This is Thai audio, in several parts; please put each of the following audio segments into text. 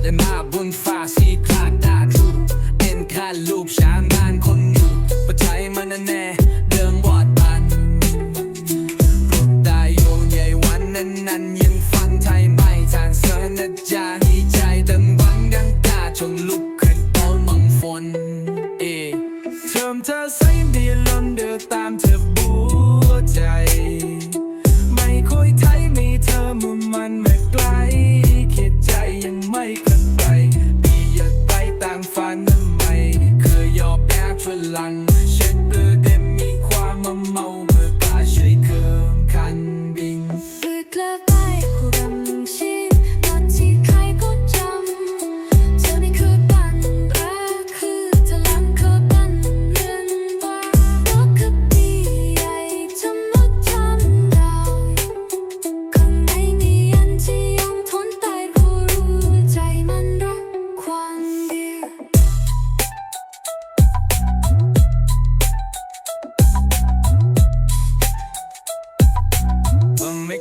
แต่หน้าบนฟ้าสีคลาดดาดูเอ็นคาลูกช้างงานคนอยู่ปัจจัยมันแน่เดิมวอดบันได้โยนใหญ่วันนั้นนั้นยังฟังไทยไม่ทางเสนจาดีใจดังวังดังตาจนลุกขึ้นตอนมังฝนเอเทิมเธอใส่ดีลมเดินตามเธอบัวใจ lang.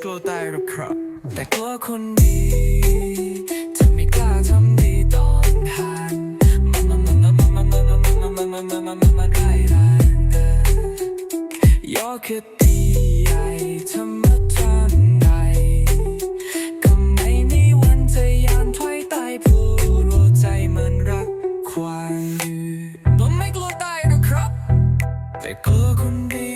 กลัวตายหรอกครับ แต่กลัวคนดีถ้าไม่กล้าทำดีตอนห่างมันมันมันมันมันมันมันมันมันมันมันมันมันได้ได้เด้อยอคือตีใหญ่ธรรมชาติใดก็ไม่มีวันจะยานถอยตายผู้รู้ใจมันรักควางอยู่ผมไม่กลัวตายหรอกครับ แต่กลัวคนดี